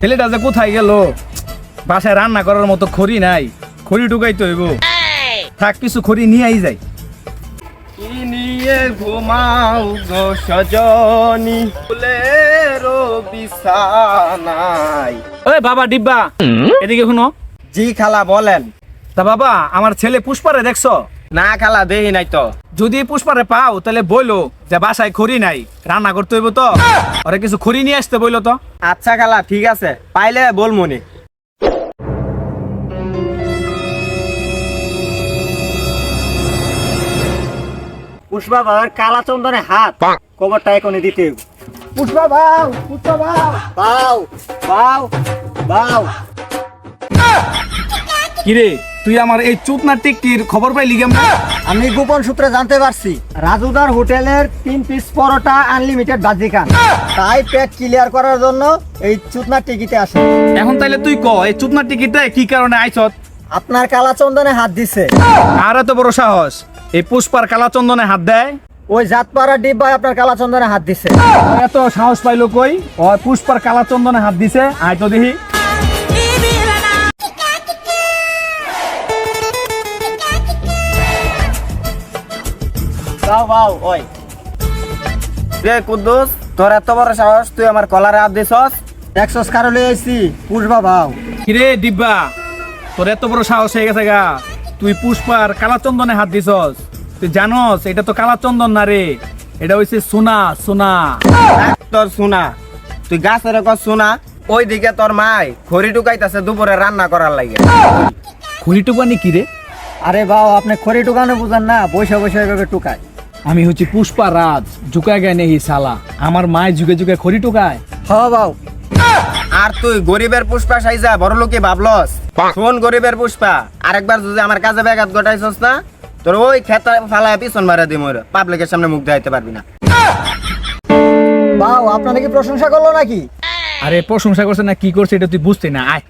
ছেলেটা যে কোথায় গেল? বাসায় রান্না করার মতো খড়ি নাই। খড়ি ঢুকাইতে হইব। থাক কিছু খড়ি নিয়েই যাই। কি নিয়ে ঘুমাও গো সজনী ফুলেরও বিছানায়। ওই বাবা ডিব্বা। এদিকে শুনো। জি খালা বলেন। তা বাবা আমার ছেলে পুষ্পারে দেখছ? না খালা দেহি নাই তো। যদি পুষ্পারে পাও তাহলে বইলো যে বাসায় খড়ি নাই রান্না করতে হইব তো। ওরে কিছু খড়ি নিয়ে আসতে বইলো তো। আচ্ছা খালা ঠিক আছে পাইলে বল মনে। পুষ্পা বাবার কালা চন্দনে হাত কবরটা এখনই দিতে হইব। পুষ্পা বাউ পুষ্পা বাউ বাউ বাউ বাউ কিরে? তুই আমার এই চুতনা টিকটির খবর পাইলি কেমন? আমি গোপন সূত্রে জানতে পারছি রাজুদার হোটেলের তিন পিস পরোটা আনলিমিটেড বাজি খান তাই পেট ক্লিয়ার করার জন্য এই চুতনা টিকিটে আসে। এখন তাইলে তুই ক এই চুতনা টিকিটটা কি কারণে আইছত? আপনার কালা চন্দনে হাত দিছে। আর এত বড় সাহস এই পুষ্পার কালা চন্দনে হাত দেয়? ওই জাতপাড়া ডিব্বায় আপনার কালা চন্দনে হাত দিছে। এত সাহস পাইলো কই? ওই পুষ্পার কালা চন্দনে হাত দিছে আয় তো দেখি। ওই। রে কুদ্দুস তোর এত বড় সাহস তুই আমার কলারে হাত দিছস? একশো কারলে আইছি? পুষ্পা বাউ কিরে ডিব্বা তোর এত বড় সাহস হয়ে গেছে গা। তুই পুষ্পার কালা চন্দনে হাত দিছস। তুই জানস এটা তো কালা চন্দন না রে। এটা হইছে সোনা সোনা। তোর সোনা। তুই গাছের কর সোনা ওই দিকে তোর মাই খড়ি ঢুকাইতাছে দুপুরে রান্না করার লাগে। খড়ি টুকানি কি রে? আরে বাউ আপনি খড়ি টুকানো বুঝেন না বসে বসে এভাবে টুকায়। আমি হচ্ছি পুষ্পা রাজ জুকায় গায় নেই সালা আমার মায় যুগে যুগে খড়ি টুকায় হ বাউ। আর তুই গরিবের পুষ্পা সাইজা বড় লোকে ভাবলস শোন গরিবের পুষ্পা আরেকবার যদি আমার কাজে ব্যাঘাত ঘটাইছস না তোর ওই খেতা ফালায় পিছন মারা দিই মোর পাবলিকের সামনে মুখ দেখাইতে পারবি না। বাউ আপনারা কি প্রশংসা করল নাকি? আরে প্রশংসা করছে না কি করছে এটা তুই বুঝতে না। আয়।